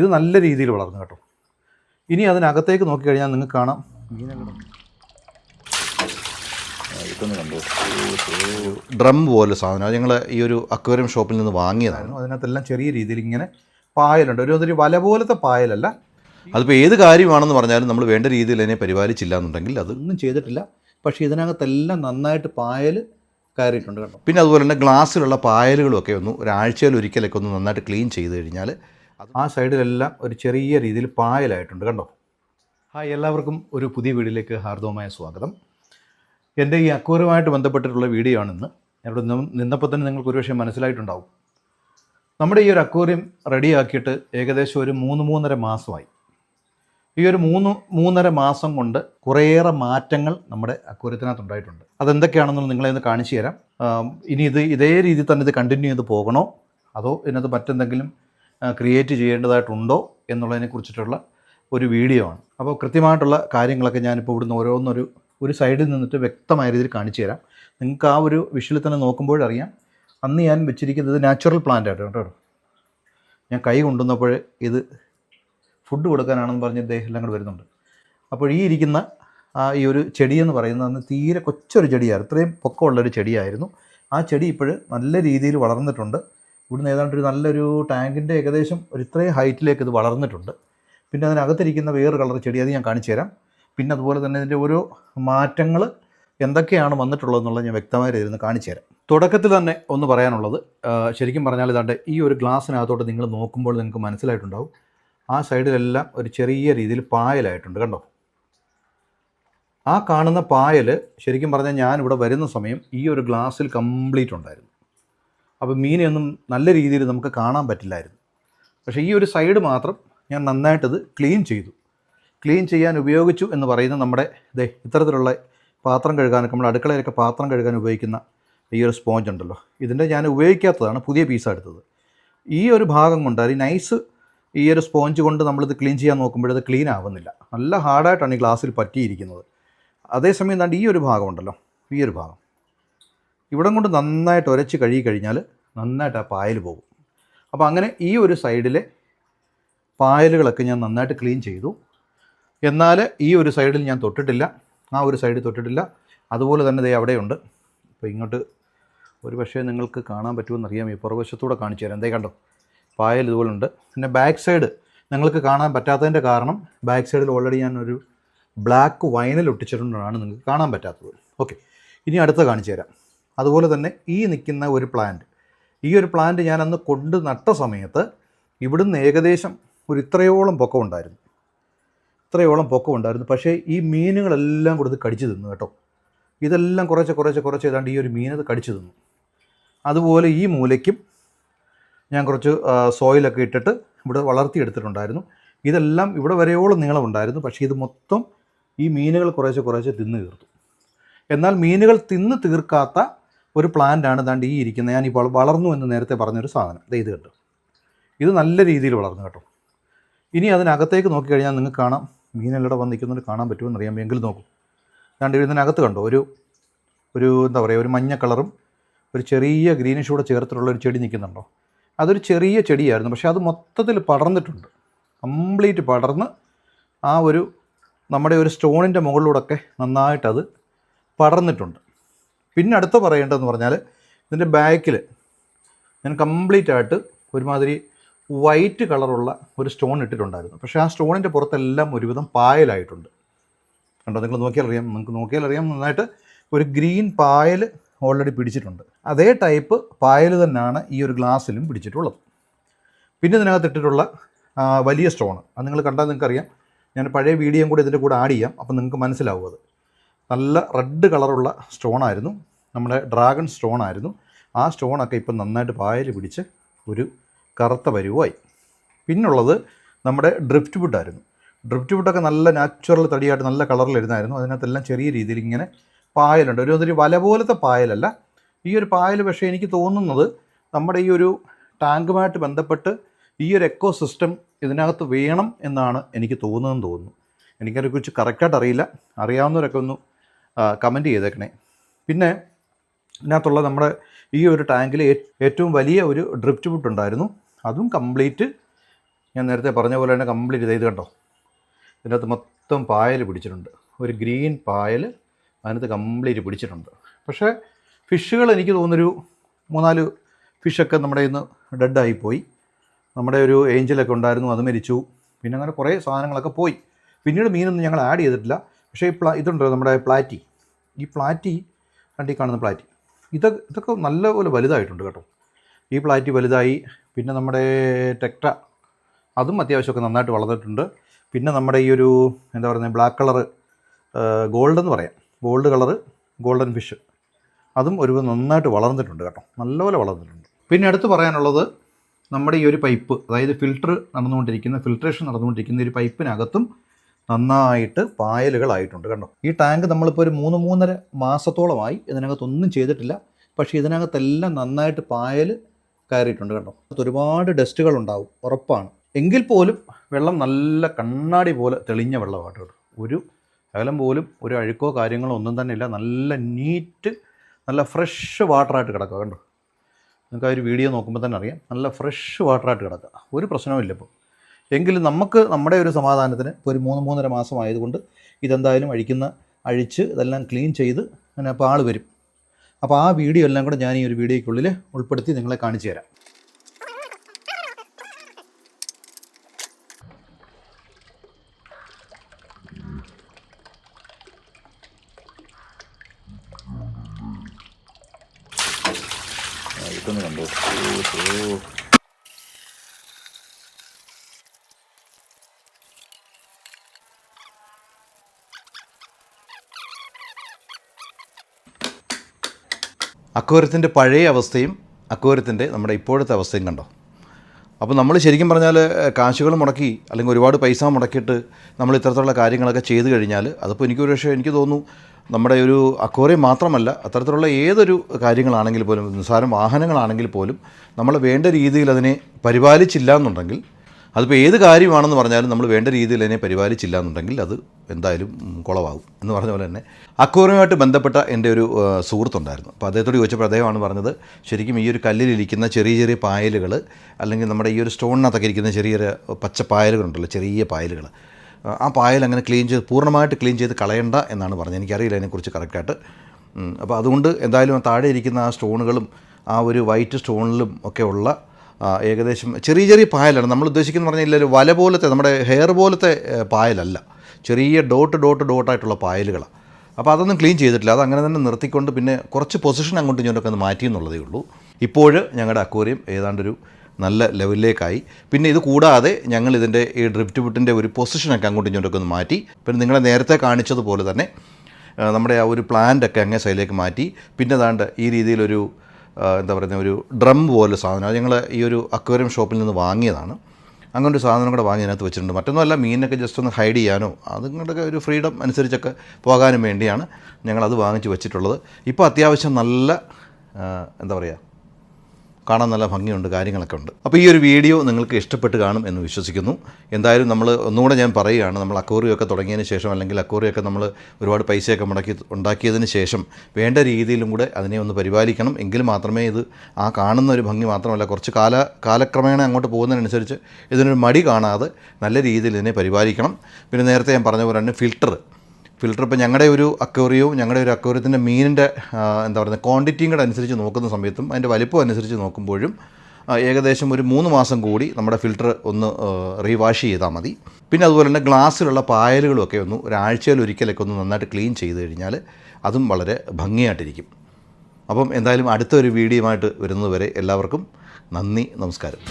ഇത് നല്ല രീതിയിൽ വളർന്നു കേട്ടോ. ഇനി അതിനകത്തേക്ക് നോക്കിക്കഴിഞ്ഞാൽ നിങ്ങൾക്ക് കാണാം. മീനുകൾ ഇതൊന്ന് കണ്ടു? ഡ്രം പോലെ സാധനം. അത് ഞങ്ങൾ ഈ ഒരു അക്വേറിയം ഷോപ്പിൽ നിന്ന് വാങ്ങിയതായിരുന്നു. അതിനകത്തെല്ലാം ചെറിയ രീതിയിൽ ഇങ്ങനെ പായലുണ്ട്. ഒരു ഒരു വല പോലത്തെ പായലല്ല. അതിപ്പോൾ ഏത് കാര്യമാണെന്ന് പറഞ്ഞാലും നമ്മൾ വേണ്ട രീതിയിൽ അതിനെ പരിപാലിച്ചില്ല എന്നുണ്ടെങ്കിൽ അത് അതൊന്നും ചെയ്തിട്ടില്ല. പക്ഷേ ഇതിനകത്തെല്ലാം നന്നായിട്ട് പായൽ കയറിയിട്ടുണ്ട് കേട്ടോ. പിന്നെ അതുപോലെ തന്നെ ഗ്ലാസ്സിലുള്ള പായലുകളൊക്കെ ഒന്ന് ഒരാഴ്ചയിൽ ഒരിക്കലൊക്കെ ഒന്ന് നന്നായിട്ട് ക്ലീൻ ചെയ്ത് കഴിഞ്ഞാൽ ആ സൈഡിലെല്ലാം ഒരു ചെറിയ രീതിയിൽ പായലായിട്ടുണ്ട് കണ്ടോ? ഹായ് എല്ലാവർക്കും ഒരു പുതിയ വീഡിയോയിലേക്ക് ഹാർദവമായ സ്വാഗതം. എന്റെ ഈ അക്വറുമായിട്ട് ബന്ധപ്പെട്ടിട്ടുള്ള വീഡിയോ ആണെന്ന്. എന്നോട് നിന്നപ്പോൾ തന്നെ നിങ്ങൾക്ക് ഒരുപക്ഷെ മനസ്സിലായിട്ടുണ്ടാവും. നമ്മുടെ ഈ ഒരു അക്വേറിയം റെഡിയാക്കിയിട്ട് ഏകദേശം ഒരു മൂന്ന് മൂന്നര മാസമായി. ഈ ഒരു മൂന്ന് മൂന്നര മാസം കൊണ്ട് കുറേയേറെ മാറ്റങ്ങൾ നമ്മുടെ അക്വേറിയത്തിനകത്ത് ഉണ്ടായിട്ടുണ്ട്. അതെന്തൊക്കെയാണെന്ന് നിങ്ങളെ ഒന്ന് കാണിച്ചു തരാം. ഇനി ഇത് ഇതേ രീതിയിൽ തന്നെ ഇത് കണ്ടിന്യൂ ചെയ്ത് പോകണോ? അതോ ഇതിനകത്ത് മറ്റെന്തെങ്കിലും ക്രിയേറ്റ് ചെയ്യേണ്ടതായിട്ടുണ്ടോ എന്നുള്ളതിനെ കുറിച്ചിട്ടുള്ള ഒരു വീഡിയോ ആണ്. അപ്പോൾ കൃത്യമായിട്ടുള്ള കാര്യങ്ങളൊക്കെ ഞാനിപ്പോൾ ഇവിടുന്ന് ഓരോന്നൊരു ഒരു സൈഡിൽ നിന്നിട്ട് വ്യക്തമായ രീതിയിൽ കാണിച്ചു തരാം. നിങ്ങൾക്ക് ആ ഒരു വിഷയിൽ തന്നെ നോക്കുമ്പോഴറിയാം. അന്ന് ഞാൻ വെച്ചിരിക്കുന്നത് നാച്ചുറൽ പ്ലാന്റ് ആയിട്ട് കേട്ടോ. ഞാൻ കൈ കൊണ്ടുവന്നപ്പോൾ ഇത് ഫുഡ് കൊടുക്കാനാണെന്ന് പറഞ്ഞ് ഇദ്ദേഹം എല്ലാം കൂടെ വരുന്നുണ്ട്. അപ്പോൾ ഈ ഇരിക്കുന്ന ആ ഈ ഒരു ചെടിയെന്ന് പറയുന്നത് അന്ന് തീരെ കൊച്ചൊരു ചെടിയായിരുന്നു. ഇത്രയും പൊക്കമുള്ളൊരു ചെടിയായിരുന്നു. ആ ചെടി ഇപ്പോൾ നല്ല രീതിയിൽ വളർന്നിട്ടുണ്ട്. ഇവിടുന്ന് ഏതാണ്ട് ഒരു നല്ലൊരു ടാങ്കിന്റെ ഏകദേശം ഒരു ഇത്രയും ഹൈറ്റിലേക്ക് ഇത് വളർന്നിട്ടുണ്ട്. പിന്നെ അതിനകത്തിരിക്കുന്ന വേറൊരു കളർ ചെടി അത് ഞാൻ കാണിച്ചു തരാം. പിന്നെ അതുപോലെ തന്നെ ഇതിന്റെ ഓരോ മാറ്റങ്ങൾ എന്തൊക്കെയാണ് വന്നിട്ടുള്ളതെന്നുള്ളത് ഞാൻ വ്യക്തമായി ഇരുന്ന് കാണിച്ചു തരാം. തുടക്കത്തിൽ തന്നെ ഒന്ന് പറയാനുള്ളത് ശരിക്കും പറഞ്ഞാൽ ഇതാണ്ട് ഈ ഒരു ഗ്ലാസ്സിനകത്തോട്ട് നിങ്ങൾ നോക്കുമ്പോൾ നിങ്ങൾക്ക് മനസ്സിലായിട്ടുണ്ടാവും. ആ സൈഡിലെല്ലാം ഒരു ചെറിയ രീതിയിൽ പായലായിട്ടുണ്ട് കണ്ടോ? ആ കാണുന്ന പായൽ ശരിക്കും പറഞ്ഞാൽ ഞാനിവിടെ വരുന്ന സമയം ഈ ഒരു ഗ്ലാസ്സിൽ കംപ്ലീറ്റ് ഉണ്ടായിരുന്നു. അപ്പോൾ മീനെയൊന്നും നല്ല രീതിയിൽ നമുക്ക് കാണാൻ പറ്റില്ലായിരുന്നു. പക്ഷേ ഈ ഒരു സൈഡ് മാത്രം ഞാൻ നന്നായിട്ടത് ക്ലീൻ ചെയ്തു. ക്ലീൻ ചെയ്യാൻ ഉപയോഗിച്ചു എന്ന് പറയുന്ന നമ്മുടെ ഇതേ ഇത്തരത്തിലുള്ള പാത്രം കഴുകാനൊക്കെ നമ്മൾ അടുക്കളയിലൊക്കെ പാത്രം കഴുകാൻ ഉപയോഗിക്കുന്ന ഈ ഒരു സ്പോഞ്ച് ഉണ്ടല്ലോ. ഇതിന്റെ ഞാൻ ഉപയോഗിക്കാത്തതാണ് പുതിയ പീസ് എടുത്തത്. ഈ ഒരു ഭാഗം കൊണ്ട് ഈ നൈസ് ഈ ഒരു സ്പോഞ്ച് കൊണ്ട് നമ്മളിത് ക്ലീൻ ചെയ്യാൻ നോക്കുമ്പോൾ അത് ക്ലീൻ ആവുന്നില്ല. നല്ല ഹാർഡായിട്ടാണ് ഈ ഗ്ലാസ്സിൽ പറ്റിയിരിക്കുന്നത്. അതേസമയം എന്താണ്ട് ഈ ഒരു ഭാഗമുണ്ടല്ലോ ഈ ഒരു ഭാഗം. ഇവിടം കൊണ്ട് നന്നായിട്ട് ഉരച്ച് കഴുകി കഴിഞ്ഞാൽ നന്നായിട്ട് ആ പായൽ പോകും. അപ്പോൾ അങ്ങനെ ഈ ഒരു സൈഡിലെ പായലുകളൊക്കെ ഞാൻ നന്നായിട്ട് ക്ലീൻ ചെയ്തു. എന്നാൽ ഈ ഒരു സൈഡിൽ ഞാൻ തൊട്ടിട്ടില്ല. ആ ഒരു സൈഡിൽ തൊട്ടിട്ടില്ല. അതുപോലെ തന്നെ ദേ അവിടെയുണ്ട്. അപ്പോൾ ഇങ്ങോട്ട് ഒരു പക്ഷേ നിങ്ങൾക്ക് കാണാൻ പറ്റുമെന്നറിയാം ഈ പുറവശത്തൂടെ കാണിച്ചു തരാം. എന്തേ കണ്ടോ? പായൽ ഇതുപോലെ ഉണ്ട് പിന്നെ ബാക്ക് സൈഡ് നിങ്ങൾക്ക് കാണാൻ പറ്റാത്തതിന്റെ കാരണം ബാക്ക് സൈഡിൽ ഓൾറെഡി ഞാൻ ഒരു ബ്ലാക്ക് വൈനൽ ഒട്ടിച്ചിട്ടുണ്ടാണ് നിങ്ങൾക്ക് കാണാൻ പറ്റാത്തത്. ഓക്കെ. ഇനി അടുത്ത കാണിച്ചു തരാം. അതുപോലെ തന്നെ ഈ നിൽക്കുന്ന ഒരു പ്ലാന്റ് ഈ ഒരു പ്ലാന്റ് ഞാൻ അന്ന് കൊണ്ട് നട്ട സമയത്ത് ഇവിടുന്ന് ഏകദേശം ഒരു ഇത്രയോളം പൊക്കമുണ്ടായിരുന്നു ഇത്രയോളം പൊക്കമുണ്ടായിരുന്നു പക്ഷേ ഈ മീനുകളെല്ലാം കൊടുത്ത് കടിച്ചു തിന്നു കേട്ടോ. ഇതെല്ലാം കുറച്ച് കുറച്ച് കുറച്ച് ഏതാണ്ട് ഈ ഒരു മീനത് കടിച്ചു തിന്നു. അതുപോലെ ഈ മൂലയ്ക്കും ഞാൻ കുറച്ച് സോയിലൊക്കെ ഇട്ടിട്ട് ഇവിടെ വളർത്തിയെടുത്തിട്ടുണ്ടായിരുന്നു. ഇതെല്ലാം ഇവിടെ വരെയോളം നീളമുണ്ടായിരുന്നു പക്ഷേ ഇത് മൊത്തം ഈ മീനുകൾ കുറേശ്ശെ കുറേശ്ശെ തിന്ന് തീർത്തു. എന്നാൽ മീനുകൾ തിന്ന് തീർക്കാത്ത ഒരു പ്ലാന്റാണ് ദാണ്ട് ഈ ഇരിക്കുന്നത്. ഞാൻ ഇപ്പോൾ വളർന്നു എന്ന് നേരത്തെ പറഞ്ഞൊരു സാധനം. ദേ ഇത് കേട്ടു ഇത് നല്ല രീതിയിൽ വളർന്നു കേട്ടോ. ഇനി അതിനകത്തേക്ക് നോക്കിക്കഴിഞ്ഞാൽ നിങ്ങൾക്ക് കാണാം. മീനെല്ലാം വന്ന് നിൽക്കുന്നവർ കാണാൻ പറ്റുമെന്ന് അറിയാം എങ്കിലും നോക്കും. ദാണ്ട് ഇതിനകത്ത് കണ്ടോ? ഒരു ഒരു എന്താ പറയുക ഒരു മഞ്ഞ കളറും ഒരു ചെറിയ ഗ്രീനിഷ് കൂടെ ചേർത്തിട്ടുള്ള ഒരു ചെടി നിൽക്കുന്നുണ്ടോ? അതൊരു ചെറിയ ചെടിയായിരുന്നു. പക്ഷേ അത് മൊത്തത്തിൽ പടർന്നിട്ടുണ്ട്. കംപ്ലീറ്റ് പടർന്ന് ആ ഒരു നമ്മുടെ ഒരു സ്റ്റോണിന്റെ മുകളിലൂടെയൊക്കെ നന്നായിട്ടത് പടർന്നിട്ടുണ്ട്. പിന്നെ അടുത്ത പറയേണ്ടതെന്ന് പറഞ്ഞാൽ ഇതിന്റെ ബാക്കിൽ ഞാൻ കംപ്ലീറ്റ് ആയിട്ട് ഒരുമാതിരി വൈറ്റ് കളറുള്ള ഒരു സ്റ്റോൺ ഇട്ടിട്ടുണ്ടായിരുന്നു. പക്ഷേ ആ സ്റ്റോണിന്റെ പുറത്തെല്ലാം ഒരുവിധം പായലായിട്ടുണ്ട്. കണ്ടോ? നിങ്ങൾ നോക്കിയാൽ അറിയാം. നിങ്ങൾക്ക് നോക്കിയാൽ അറിയാം. നന്നായിട്ട് ഒരു ഗ്രീൻ പായൽ ഓൾറെഡി പിടിച്ചിട്ടുണ്ട്. അതേ ടൈപ്പ് പായൽ തന്നെയാണ് ഈ ഒരു ഗ്ലാസ്സിലും പിടിച്ചിട്ടുള്ളത്. പിന്നെ ഇതിനകത്ത് ഇട്ടിട്ടുള്ള വലിയ സ്റ്റോൺ അത് നിങ്ങൾ കണ്ടാൽ നിങ്ങൾക്കറിയാം. ഞാൻ പഴയ വീഡിയോയും കൂടി ഇതിന്റെ കൂടെ ആഡ് ചെയ്യാം. അപ്പോൾ നിങ്ങൾക്ക് മനസ്സിലാവും അത്. നല്ല റെഡ് കളറുള്ള സ്റ്റോണായിരുന്നു. നമ്മുടെ ഡ്രാഗൺ സ്റ്റോൺ ആയിരുന്നു ആ സ്റ്റോണൊക്കെ ഇപ്പം നന്നായിട്ട് പായൽ പിടിച്ച് ഒരു കറുത്ത പരുവായി. പിന്നുള്ളത് നമ്മുടെ ഡ്രിഫ്റ്റ് വുഡായിരുന്നു ഡ്രിഫ്റ്റ് വുഡൊക്കെ നല്ല നാച്ചുറൽ തടിയായിട്ട് നല്ല കളറിലിരുന്നായിരുന്നു. അതിനകത്തെല്ലാം ചെറിയ രീതിയിൽ ഇങ്ങനെ പായലുണ്ട്. ഒരു ഒരു വല പോലത്തെ പായലല്ല. ഈ ഒരു പായൽ പക്ഷേ എനിക്ക് തോന്നുന്നത് നമ്മുടെ ഈ ഒരു ടാങ്കുമായിട്ട് ബന്ധപ്പെട്ട് ഈ ഒരു എക്കോ സിസ്റ്റം ഇതിനകത്ത് വേണം എന്നാണ് എനിക്ക് തോന്നുന്നതെന്ന് തോന്നുന്നു. എനിക്കതിനെക്കുറിച്ച് കറക്റ്റായിട്ട് അറിയില്ല അറിയാവുന്നവരൊക്കെ ഒന്ന് കമന്റ് ചെയ്തേക്കണേ. പിന്നെ ഇതിനകത്തുള്ള നമ്മുടെ ഈ ഒരു ടാങ്കിൽ ഏറ്റവും വലിയ ഒരു ഡ്രിഫ്റ്റ് വുഡ് ഉണ്ടായിരുന്നു. അതും കംപ്ലീറ്റ് ഞാൻ നേരത്തെ പറഞ്ഞ പോലെ തന്നെ കംപ്ലീറ്റ് ചെയ്ത് കണ്ടോ? ഇതിനകത്ത് മൊത്തം പായൽ പിടിച്ചിട്ടുണ്ട്. ഒരു ഗ്രീൻ പായൽ അതിനകത്ത് കംപ്ലീറ്റ് പിടിച്ചിട്ടുണ്ട്. പക്ഷേ ഫിഷുകൾ എനിക്ക് തോന്നുന്നൊരു മൂന്നാൽ ഫിഷൊക്കെ നമ്മുടെ ഇന്ന് ഡെഡായി പോയി. നമ്മുടെ ഒരു ഏഞ്ചലൊക്കെ ഉണ്ടായിരുന്നു അത് മരിച്ചു. പിന്നെ അങ്ങനെ കുറേ സാധനങ്ങളൊക്കെ പോയി. പിന്നീട് മീനൊന്നും ഞങ്ങൾ ആഡ് ചെയ്തിട്ടില്ല. പക്ഷേ ഈ പ്ലാ ഇതുണ്ടല്ലോ നമ്മുടെ പ്ലാറ്റി. ഈ പ്ലാറ്റി കണ്ടി കാണുന്ന പ്ലാറ്റി. ഇതൊക്കെ ഇതൊക്കെ നല്ലപോലെ വലുതായിട്ടുണ്ട് കേട്ടോ. ഈ പ്ലാറ്റി വലുതായി പിന്നെ നമ്മുടെ ടെക്ട അതും അത്യാവശ്യമൊക്കെ നന്നായിട്ട് വളർന്നിട്ടുണ്ട്. പിന്നെ നമ്മുടെ ഈ ഒരു എന്താ പറയുന്നത് ബ്ലാക്ക് കളറ് ഗോൾഡ് എന്ന് പറയാം. ഗോൾഡ് കളറ് ഗോൾഡൻ ഫിഷ് അതും ഒരു നന്നായിട്ട് വളർന്നിട്ടുണ്ട് കേട്ടോ. നല്ലപോലെ വളർന്നിട്ടുണ്ട്. പിന്നെ അടുത്ത് പറയാനുള്ളത് നമ്മുടെ ഈ ഒരു പൈപ്പ് അതായത് ഫിൽട്ടർ നടന്നുകൊണ്ടിരിക്കുന്ന ഫിൽട്രേഷൻ നടന്നുകൊണ്ടിരിക്കുന്ന ഒരു പൈപ്പിനകത്തും നന്നായിട്ട് പായലുകളായിട്ടുണ്ട് കണ്ടോ? ഈ ടാങ്ക് നമ്മളിപ്പോൾ ഒരു മൂന്ന് മൂന്നര മാസത്തോളമായി ഇതിനകത്തൊന്നും ചെയ്തിട്ടില്ല. പക്ഷേ ഇതിനകത്തെല്ലാം നന്നായിട്ട് പായൽ കയറിയിട്ടുണ്ട് കണ്ടോ? ഒരുപാട് ഡസ്റ്റുകൾ ഉണ്ടാവും ഉറപ്പാണ്. എങ്കിൽ പോലും വെള്ളം നല്ല കണ്ണാടി പോലെ തെളിഞ്ഞ വെള്ളമായിട്ട് കേട്ടോ ഒരു ശകലം പോലും ഒരു അഴുക്കോ കാര്യങ്ങളോ ഒന്നും തന്നെ ഇല്ല. നല്ല നീറ്റ് നല്ല ഫ്രഷ് വാട്ടറായിട്ട് കിടക്കുക കണ്ടോ? നിങ്ങൾക്ക് ആ ഒരു വീഡിയോ നോക്കുമ്പോൾ തന്നെ അറിയാം. നല്ല ഫ്രഷ് വാട്ടറായിട്ട് കിടക്കുക. ഒരു പ്രശ്നവുമില്ല ഇപ്പോൾ എങ്കിലും നമുക്ക് നമ്മുടെ ഒരു സമാധാനത്തിന് ഇപ്പോൾ ഒരു മൂന്ന് മൂന്നര മാസം ആയതുകൊണ്ട് ഇതെന്തായാലും അഴിക്കുന്ന അഴിച്ച് ഇതെല്ലാം ക്ലീൻ ചെയ്ത് അങ്ങനെ അപ്പോൾ ആൾ വരും. അപ്പോൾ ആ വീഡിയോ എല്ലാം കൂടെ ഞാൻ ഈ ഒരു വീഡിയോയ്ക്കുള്ളിൽ ഉൾപ്പെടുത്തി നിങ്ങളെ കാണിച്ചു തരാം. ഓ. അക്വരത്തിന്റെ പഴയ അവസ്ഥയും അക്വരത്തിന്റെ നമ്മുടെ ഇപ്പോഴത്തെ അവസ്ഥയും കണ്ടോ? അപ്പോൾ നമ്മൾ ശരിക്കും പറഞ്ഞാൽ കാശുകൾ മുടക്കി അല്ലെങ്കിൽ ഒരുപാട് പൈസ മുടക്കിയിട്ട് നമ്മൾ ഇത്തരത്തിലുള്ള കാര്യങ്ങളൊക്കെ ചെയ്തു കഴിഞ്ഞാൽ അതിപ്പോൾ എനിക്കൊരു പക്ഷേ എനിക്ക് തോന്നുന്നു നമ്മുടെ ഒരു അക്വറി മാത്രമല്ല അത്തരത്തിലുള്ള ഏതൊരു കാര്യങ്ങളാണെങ്കിൽ പോലും നിസ്സാരം വാഹനങ്ങളാണെങ്കിൽ പോലും നമ്മൾ വേണ്ട രീതിയിൽ അതിനെ പരിപാലിച്ചില്ല എന്നുണ്ടെങ്കിൽ അതിപ്പോൾ ഏത് കാര്യമാണെന്ന് പറഞ്ഞാലും നമ്മൾ വേണ്ട രീതിയിൽ അതിനെ പരിപാലിച്ചില്ല എന്നുണ്ടെങ്കിൽ അത് എന്തായാലും കുളവാകും എന്ന് പറഞ്ഞ പോലെ തന്നെ. അക്കൂറുമായിട്ട് ബന്ധപ്പെട്ട എന്റെ ഒരു സുഹൃത്തുണ്ടായിരുന്നു. അപ്പോൾ അദ്ദേഹത്തോട് ചോദിച്ചപ്പോൾ അദ്ദേഹമാണ് പറഞ്ഞത് ശരിക്കും ഈ ഒരു കല്ലിലിരിക്കുന്ന ചെറിയ ചെറിയ പായലുകൾ അല്ലെങ്കിൽ നമ്മുടെ ഈ ഒരു സ്റ്റോണിനകത്തൊക്കെ ഇരിക്കുന്ന ചെറിയ ചെറിയ പച്ച പായലുകളുണ്ടല്ലോ ചെറിയ പായലുകൾ ആ പായൽ അങ്ങനെ ക്ലീൻ ചെയ്ത് പൂർണമായിട്ട് ക്ലീൻ ചെയ്ത് കളയണ്ട എന്നാണ് പറഞ്ഞത്. എനിക്കറിയില്ല അതിനെക്കുറിച്ച് കറക്റ്റായിട്ട്. അപ്പോൾ അതുകൊണ്ട് എന്തായാലും താഴെ ഇരിക്കുന്ന ആ സ്റ്റോണുകളും ആ ഒരു വൈറ്റ് സ്റ്റോണിലും ഒക്കെ ഉള്ള ഏകദേശം ചെറിയ ചെറിയ പായലാണ്. നമ്മൾ ഉദ്ദേശിക്കുന്ന പറഞ്ഞാൽ ഒരു വല പോലത്തെ നമ്മുടെ ഹെയർ പോലത്തെ പായലല്ല. ചെറിയ ഡോട്ട് ഡോട്ട് ഡോട്ടായിട്ടുള്ള പായലുകളാണ് അപ്പോൾ അതൊന്നും ക്ലീൻ ചെയ്തിട്ടില്ല. അത് അങ്ങനെ തന്നെ നിർത്തിക്കൊണ്ട് പിന്നെ കുറച്ച് പൊസിഷൻ അങ്ങോട്ടും ഇങ്ങോട്ടൊക്കെ ഒന്ന് മാറ്റി എന്നുള്ളതേ ഉള്ളൂ. ഇപ്പോൾ ഞങ്ങളുടെ അക്വേറിയം ഏതാണ്ടൊരു നല്ല ലെവലിലേക്കായി പിന്നെ ഇത് കൂടാതെ ഞങ്ങൾ ഇതിന്റെ ഈ ഡ്രിഫ്റ്റ് ബുട്ടിന്റെ ഒരു പൊസിഷനൊക്കെ അങ്ങോട്ടും ഇങ്ങോട്ടൊക്കെ ഒന്ന് മാറ്റി. പിന്നെ നിങ്ങളെ നേരത്തെ കാണിച്ചതുപോലെ തന്നെ നമ്മുടെ ആ ഒരു പ്ലാന്റൊക്കെ അങ്ങേ സൈഡിലേക്ക് മാറ്റി. പിന്നെ ദാണ്ട് ഈ രീതിയിലൊരു എന്താ പറയുന്ന ഒരു ഡ്രം പോലെ സാധനം. അത് ഞങ്ങൾ ഈ ഒരു അക്വേറിയം ഷോപ്പിൽ നിന്ന് വാങ്ങിയതാണ്. അങ്ങനെ ഒരു സാധനം കൂടെ വാങ്ങി അതിനകത്ത് വെച്ചിട്ടുണ്ട്. മറ്റൊന്നുമല്ല മീനൊക്കെ ജസ്റ്റ് ഒന്ന് ഹൈഡ് ചെയ്യാനോ അതുകൊണ്ടൊക്കെ ഒരു ഫ്രീഡം അനുസരിച്ചൊക്കെ പോകാനും വേണ്ടിയാണ് ഞങ്ങളത് വാങ്ങിച്ച് വെച്ചിട്ടുള്ളത്. ഇപ്പോൾ അത്യാവശ്യം നല്ല എന്താ പറയുക കാണാൻ നല്ല ഭംഗിയുണ്ട് കാര്യങ്ങളൊക്കെ ഉണ്ട്. അപ്പോൾ ഈ ഒരു വീഡിയോ നിങ്ങൾക്ക് ഇഷ്ടപ്പെട്ട് കാണും എന്ന് വിശ്വസിക്കുന്നു. എന്തായാലും നമ്മൾ ഒന്നുകൂടെ ഞാൻ പറയുകയാണ് നമ്മൾ അക്കോറിയൊക്കെ തുടങ്ങിയതിന് ശേഷം അല്ലെങ്കിൽ അക്കോറിയൊക്കെ നമ്മൾ ഒരുപാട് പൈസയൊക്കെ മുടക്കി ഉണ്ടാക്കിയതിന് ശേഷം വേണ്ട രീതിയിലും കൂടെ അതിനെ ഒന്ന് പരിപാലിക്കണം. എങ്കിൽ മാത്രമേ ഇത് ആ കാണുന്ന ഒരു ഭംഗി മാത്രമല്ല കുറച്ച് കാല കാലക്രമേണ അങ്ങോട്ട് പോകുന്നതിനനുസരിച്ച് ഇതിനൊരു മടി കാണാതെ നല്ല രീതിയിൽ ഇതിനെ പരിപാലിക്കണം. പിന്നെ നേരത്തെ ഞാൻ പറഞ്ഞ പോലെ തന്നെ ഫിൽട്ടർ. ഫിൽറ്റർ ഇപ്പോൾ ഞങ്ങളുടെ ഒരു അക്വേറിയവും ഞങ്ങളുടെ ഒരു അക്വേറിയത്തിന്റെ മീനിന്റെ എന്താ പറയുക ക്വാണ്ടിറ്റിയും കൂടെ അനുസരിച്ച് നോക്കുന്ന സമയത്തും അതിന്റെ വലിപ്പം അനുസരിച്ച് നോക്കുമ്പോഴും ഏകദേശം ഒരു മൂന്ന് മാസം കൂടി നമ്മുടെ ഫിൽറ്റർ ഒന്ന് റീവാഷ് ചെയ്താൽ മതി. പിന്നെ അതുപോലെ തന്നെ ഗ്ലാസ്സിലുള്ള പായലുകളൊക്കെ ഒന്ന് ഒരാഴ്ചയിൽ ഒരിക്കലൊക്കെ ഒന്ന് നന്നായിട്ട് ക്ലീൻ ചെയ്ത് കഴിഞ്ഞാൽ അതും വളരെ ഭംഗിയായിട്ടിരിക്കും. അപ്പം എന്തായാലും അടുത്തൊരു വീഡിയോ ആയിട്ട് വരുന്നതുവരെ എല്ലാവർക്കും നന്ദി നമസ്കാരം.